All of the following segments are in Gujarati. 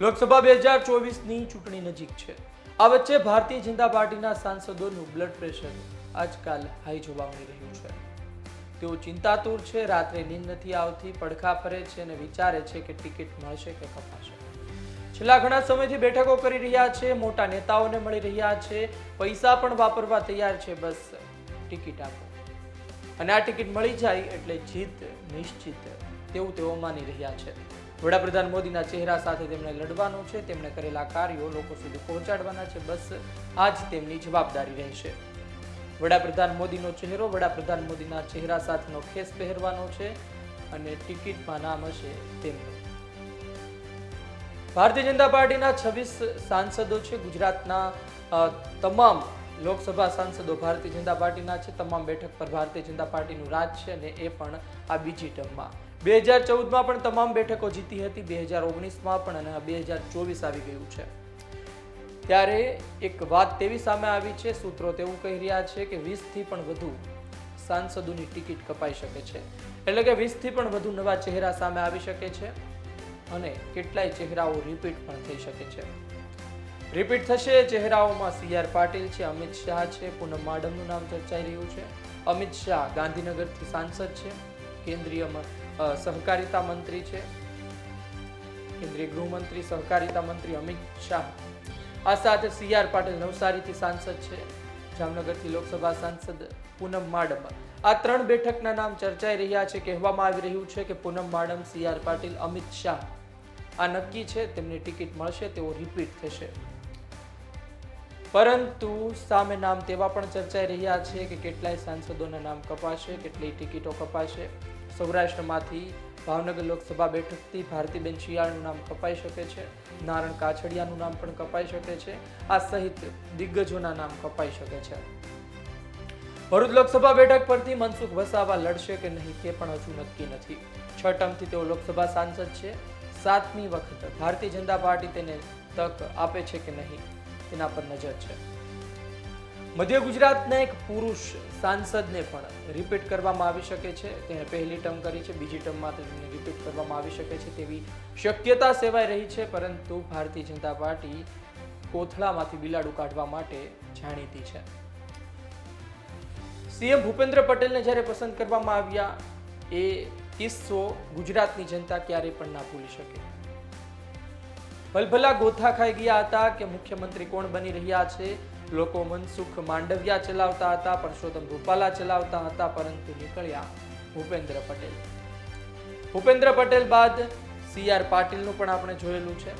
લોકસભા બે હજાર ચોવીસની ચૂંટણી નજીક છે. આ વચ્ચે ભારતીય જનતા પાર્ટીના સાંસદોનું બ્લડ પ્રેશર આજકાલ હાઈ જોવા મળી રહ્યું છે. તેઓ ચિંતાતુર છે, રાત્રે નીંદ નથી આવતી, પડખા ફરે છે અને વિચારે છે કે ટિકિટ મળશે કે કપાશે. છેલ્લા ઘણા સમયથી બેઠકો કરી રહ્યા છે, મોટા નેતાઓને મળી રહ્યા છે, પૈસા પણ વાપરવા તૈયાર છે, બસ ટિકિટ આપો. અને આ ટિકિટ મળી જાય એટલે જીત નિશ્ચિત, તેવું તેઓ માની રહ્યા છે. વડાપ્રધાન મોદીના ચહેરા સાથે તેમણે લડવાનું છે. તેમણે કરેલા કાર્યો લોકો સુધી પહોંચાડવાના છે. બસ આ જ તેમની જવાબદારી રહેશે. વડાપ્રધાન મોદીનો ચહેરો વડાપ્રધાન મોદીના ચહેરા સાથેનો ખેસ પહેરવાનો છે અને ટિકિટમાં નામ હશે તેમનું. ભારતીય જનતા પાર્ટીના છવ્વીસ સાંસદો છે. ગુજરાતના તમામ લોકસભા સાંસદો ભારતીય જનતા પાર્ટીના છે. તમામ બેઠક પર ભારતીય જનતા પાર્ટીનું રાજ છે અને એ પણ આ બીજી ટર્મમાં. બે હજાર ચૌદમાં પણ તમામ બેઠકો જીતી હતી, બે હજાર ઓગણીસમાં પણ અને બે હજાર ચોવીસ આવી ગયું છે. ત્યારે એક વાત તેવી સામે આવી છે, સૂત્રો તેવું કહી રહ્યા છે કે વીસથી પણ વધુ સાંસદોની ટિકિટ કપાઈ શકે છે. એટલે કે વીસથી પણ વધુ નવા ચહેરા સામે આવી શકે છે અને કેટલાય ચહેરાઓ રિપીટ પણ થઈ શકે છે. રિપીટ થશે, ચહેરાઓમાં સી આર પાટીલ છે, અમિત શાહ છે, પૂનમ માડમનું નામ ચર્ચાઈ રહ્યું છે. અમિત શાહ ગાંધીનગરથી સાંસદ છે, કેન્દ્રીય સહકારિતા મંત્રી છે. કેન્દ્રીય ગૃહમંત્રી, સહકારિતા મંત્રી અમિત શાહ. આ સાથે સી આર પાટીલ નવસારીથી સાંસદ છે. જામનગરથી લોકસભા સાંસદ પૂનમ માડમ. આ ત્રણ બેઠકના નામ ચર્ચાઈ રહ્યા છે. કહેવામાં આવી રહ્યું છે કે પૂનમ માડમ, સી આર પાટીલ, અમિત શાહ. આ નક્કી છે, તેમની ટિકિટ મળશે, તેઓ રિપીટ થશે. પરંતુ સામે નામ તેવા પણ ચર્ચાઈ રહ્યા છે કે કેટલાય સાંસદોના નામ કપાશે, કેટલી ટિકિટો કપાશે. સૌરાષ્ટ્રમાંથી ભાવનગર લોકસભા બેઠકથી ભારતીબેન શિયાળનું નામ કપાઈ શકે છે. નારણ કાછડિયાનું નામ પણ કપાઈ શકે છે. આ સહિત દિગ્ગજોના નામ કપાઈ શકે છે. ભરૂચ લોકસભા બેઠક પરથી મનસુખ વસાવા લડશે કે નહીં તે પણ હજુ નક્કી નથી. છ ટર્મથી તેઓ લોકસભા સાંસદ છે. સાતમી વખત ભારતીય જનતા પાર્ટી તેને તક આપે છે કે નહીં તેના પર નજર છે. મધ્ય ગુજરાતના એક પુરુષ સાંસદને પણ રિપીટ કરવામાં આવી શકે છે. તેણે પહેલી ટર્મ કરી છે, બીજી ટર્મમાં તેને રિપીટ કરવામાં આવી શકે છે તેવી શક્યતા સેવાઈ રહી છે, પરંતુ ભારતીય જનતા પાર્ટી કોથળામાંથી બિલાડું કાઢવા માટે જાણીતી છે. સીએમ ભૂપેન્દ્ર પટેલને જ્યારે પસંદ કરવામાં આવ્યા, એ કિસ્સો ગુજરાતની જનતા ક્યારેય પણ ના ભૂલી શકે. ભલભલા ગોથા ખાઈ ગયા હતા કે મુખ્યમંત્રી કોણ બની રહ્યા છે લોકો મનસુખ માંડવિયા ચલાવતા હતા, પરસોત્તમ રૂપાલા ચલાવતા હતા, પરંતુ નીકળ્યા ભૂપેન્દ્ર પટેલ. ભૂપેન્દ્ર પટેલ બાદ સી આર પાટીલનું પણ આપણે જોયેલું છે.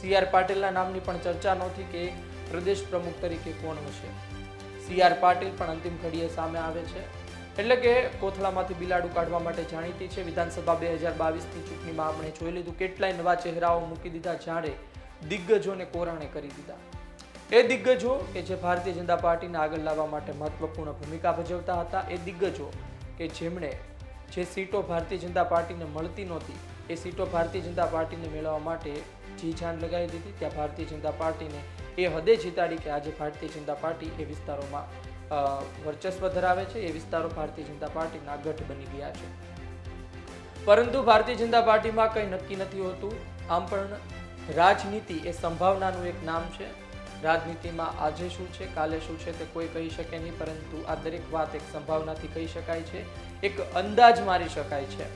સી આર પાટીલના નામની પણ ચર્ચા નહોતી કે પ્રદેશ પ્રમુખ તરીકે કોણ હશે. સી આર પાટીલ પણ અંતિમ ઘડીએ સામે આવે છે. એટલે કે કોથળામાંથી બિલાડું કાઢવા માટે જાણીતી છે. વિધાનસભા બે હજાર બાવીસની ચૂંટણીમાં આપણે જોઈ લીધું, કેટલાય નવા ચહેરાઓ મૂકી દીધા, જાણે દિગ્ગજોને કોરાણે કરી દીધા. એ દિગ્ગજો કે જે ભારતીય જનતા પાર્ટીને આગળ લાવવા માટે મહત્વપૂર્ણ ભૂમિકા ભજવતા હતા, એ દિગ્ગજો કે જેમણે જે સીટો ભારતીય જનતા પાર્ટીને મળતી નહોતી, એ સીટો ભારતીય જનતા પાર્ટીને મેળવવા માટે જી જાન લગાવી દીધી. ત્યાં ભારતીય જનતા પાર્ટીને એ હદે જીતાડી કે આજે ભારતીય જનતા પાર્ટી એ વિસ્તારોમાં વર્ચસ્વ ધરાવે છે, એ વિસ્તારો ભારતીય જનતા પાર્ટીના ગઢ બની ગયા છે. પરંતુ ભારતીય જનતા પાર્ટીમાં કંઈ નક્કી નથી હોતું. આમ પણ રાજનીતિ એ સંભાવનાનું એક નામ છે. રાજનીતિમાં આજે શું છે, કાલે શું છે તે કોઈ કહી શકે નહીં, પરંતુ આ દરેક વાત એક સંભાવનાથી કહી શકાય છે, એક અંદાજ મારી શકાય છે.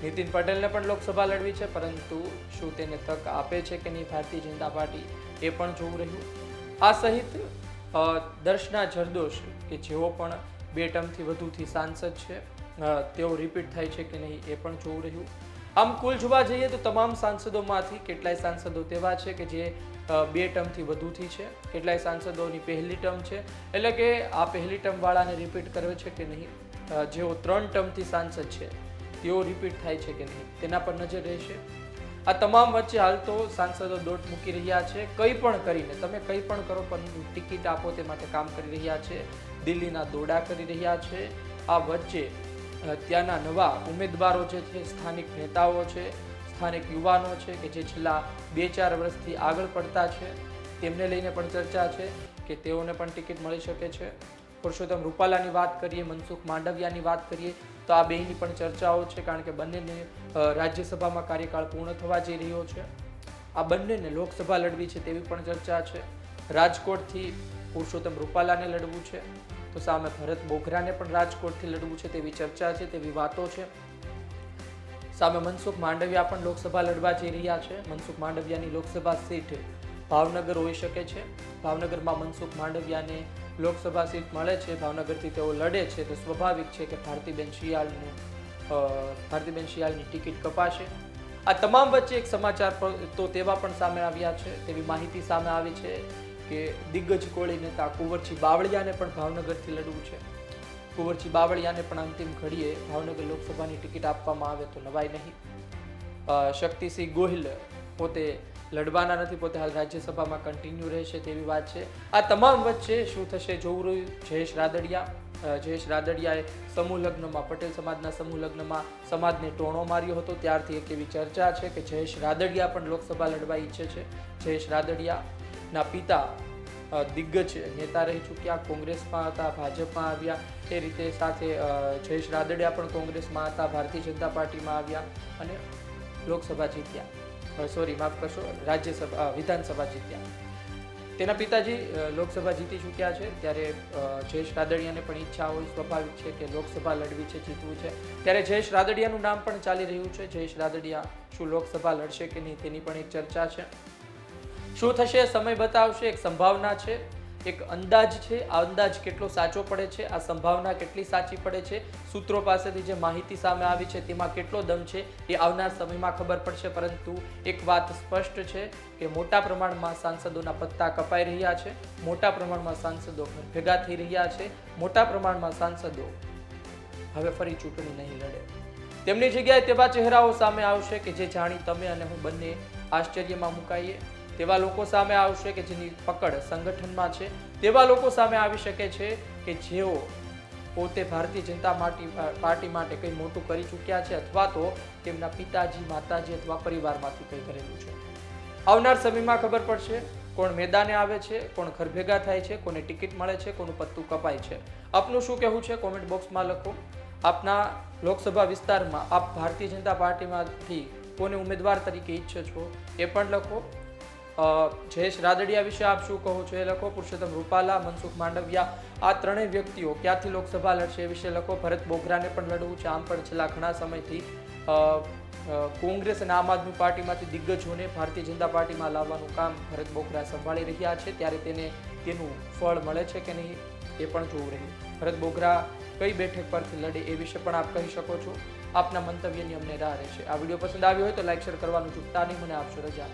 નીતિન પટેલને પણ લોકસભા લડવી છે, પરંતુ શું તેને તક આપે છે કે નહીં ભારતીય જનતા પાર્ટી એ પણ જોવું રહ્યું? આ સહિત દર્શના જરદોશ કે જેઓ પણ બે ટર્મથી વધુથી સાંસદ છે તેઓ રિપીટ થાય છે કે નહીં એ પણ જોવું રહ્યું? આમ કુલ જોવા જઈએ તો તમામ સાંસદોમાંથી કેટલાય સાંસદો તેવા છે કે જે બે ટર્મથી વધુથી છે? કેટલાય સાંસદોની પહેલી ટર્મ છે? એટલે કે આ પહેલી ટર્મવાળાને રિપીટ કરવે છે કે નહીં? જેઓ ત્રણ ટર્મથી સાંસદ છે, તેઓ રિપીટ થાય છે કે નહીં? તેના પર નજર રહેશે. આ તમામ વચ્ચે હાલ તો સાંસદો દોટ મૂકી રહ્યા છે, કંઈ પણ કરીને. તમે કંઈ પણ કરો પરંતુ ટિકિટ આપો તે માટે કામ કરી રહ્યા છે. દિલ્હીના દોડા કરી રહ્યા છે. આ વચ્ચે ત્યાંના નવા ઉમેદવારો જે છે, સ્થાનિક નેતાઓ છે, સ્થાનિક યુવાનો છે કે જે છેલ્લા બે ચાર વર્ષથી આગળ પડતા છે, તેમને લઈને પણ ચર્ચા છે કે તેઓને પણ ટિકિટ મળી શકે છે. પુરુષોત્તમ રૂપાલાની વાત કરીએ, મનસુખ માંડવિયાની વાત કરીએ, તો આ બેની પણ ચર્ચાઓ છે કારણ કે બંનેને રાજ્યસભામાં કાર્યકાળ પૂર્ણ થવા જઈ રહ્યો છે. આ બંનેને લોકસભા લડવી છે તેવી પણ ચર્ચા છે. રાજકોટથી પુરુષોત્તમ રૂપાલાને લડવું છે. તો સામે ભરત બોઘરાને પણ રાજકોટથી લડવું છે તેવી ચર્ચા છે, તેવી વાતો છે. સામે મનસુખ માંડવિયા પણ લોકસભા લડવા જઈ રહ્યા છે. મનસુખ માંડવિયાની લોકસભા સીટ ભાવનગર હોઈ શકે છે. ભાવનગરમાં મનસુખ માંડવિયાને લોકસભા સીટ મળે છે. ભાવનગરથી તેઓ લડે છે. તો સ્વાભાવિક છે કે ભારતીબેન શિયાળનું ભારતીબેન શિયાળની ટિકિટ કપાશે. આ તમામ વચ્ચે એક સમાચાર તો તેવા પણ સામે આવ્યા છે. તેવી માહિતી સામે આવી છે. કે દિગ્ગજ કોળી નેતા કુંવરજી બાવળિયાને પણ ભાવનગરથી લડવું છે. કુંવરજી બાવળિયાને પણ અંતિમ ઘડીએ ભાવનગર લોકસભાની ટિકિટ આપવામાં આવે તો નવાય નહીં. શક્તિસિંહ ગોહિલ પોતે લડવાના નથી, પોતે હાલ રાજ્યસભામાં કન્ટિન્યુ રહેશે તેવી વાત છે. આ તમામ વચ્ચે શું થશે જોવું રહ્યું? જયેશ રાદડિયા જયેશ રાદડિયાએ સમૂહ લગ્નમાં, પટેલ સમાજના સમૂહ લગ્નમાં સમાજને ટોણો માર્યો હતો. ત્યારથી એક એવી ચર્ચા છે કે જયેશ રાદડિયા પણ લોકસભા લડવા ઈચ્છે છે. જયેશ રાદડિયાના પિતા દિગ્ગજ નેતા રહી ચૂક્યા. કોંગ્રેસમાં હતા, ભાજપમાં આવ્યા. એ રીતે સાથે જયેશ રાદડિયા પણ કોંગ્રેસમાં હતા, ભારતીય જનતા પાર્ટીમાં આવ્યા અને લોકસભા જીત્યા. સોરી માફ કરશો, રાજ્યસભા વિધાનસભા જીત્યા. તેના પિતાજી લોકસભા જીતી ચૂક્યા છે. ત્યારે જયેશ રાદડિયાને પણ ઈચ્છા હોય, સ્વાભાવિક છે કે લોકસભા લડવી છે, જીતવું છે. ત્યારે જયેશ રાદડિયાનું નામ પણ ચાલી રહ્યું છે. જયેશ રાદડિયા શું લોકસભા લડશે કે નહીં તેની પણ એક ચર્ચા છે. શું થશે, સમય બતાવશે, એક સંભાવના છે, એક અંદાજ છે, આ અંદાજ કેટલો સાચો પડે છે, આ સંભાવના કેટલી સાચી પડે છે, સૂત્રો પાસેથી જે માહિતી સામે આવી છે, તેમાં કેટલો દમ છે, એ આવનાર સમયમાં ખબર પડશે, પરંતુ એક વાત સ્પષ્ટ છે કે મોટા પ્રમાણમાં સાંસદોના પત્તા કપાઈ રહ્યા છે, મોટા પ્રમાણમાં સાંસદો ભેગા થઈ રહ્યા છે, મોટા પ્રમાણમાં સાંસદો હવે ફરી ચૂંટણી નહીં લડે. તેમની જગ્યાએ તેવા ચહેરાઓ સામે આવશે કે જે જાણી તમે અને હું બંને આશ્ચર્યમાં મુકાઈએ. તેવા લોકો સામે આવશે કે જેની પકડ સંગઠનમાં છે. તેવા લોકો સામે આવી શકે છે કે જેઓ પોતે ભારતીય જનતા પાર્ટી માટે કંઈ મોટું કરી ચૂક્યા છે અથવા તો તેમના પિતાજી, માતાજી અથવા પરિવારમાંથી કંઈ કરેલું છે. આવનાર સમયમાં ખબર પડશે કોણ મેદાને આવે છે, કોણ ઘર ભેગા થાય છે, કોને ટિકિટ મળે છે, કોનું પત્તું કપાય છે. આપનું શું કહેવું છે? કોમેન્ટ બોક્સમાં લખો. આપના લોકસભા વિસ્તારમાં આપ ભારતીય જનતા પાર્ટીમાંથી કોને ઉમેદવાર તરીકે ઈચ્છો છો એ પણ લખો. જયેશ રાદડિયા વિશે આપ શું કહો છો? એ લખો. પુરુષોત્તમ રૂપાલા, મનસુખ માંડવિયા. આ ત્રણેય વ્યક્તિઓ ક્યાંથી લોકસભા લડશે એ વિશે લખો. ભરત બોગરાને પણ લડવું છે. આમ પણ છેલ્લા ઘણા સમયથી કોંગ્રેસ અને આમ આદમી પાર્ટીમાંથી દિગ્ગજોને ભારતીય જનતા પાર્ટીમાં લાવવાનું કામ ભરત બોગરા સંભાળી રહ્યા છે. ત્યારે તેને તેનું ફળ મળે છે કે નહીં એ પણ જોવું રહ્યું. ભરત બોગરા કઈ બેઠક પરથી લડે એ વિશે પણ આપ કહી શકો છો. આપના મંતવ્યની અમને રાહ રહેશે. આ વીડિયો પસંદ આવ્યો હોય તો લાઈક, શેર કરવાનું ચૂકતા નહીં. મને આપશો રજા.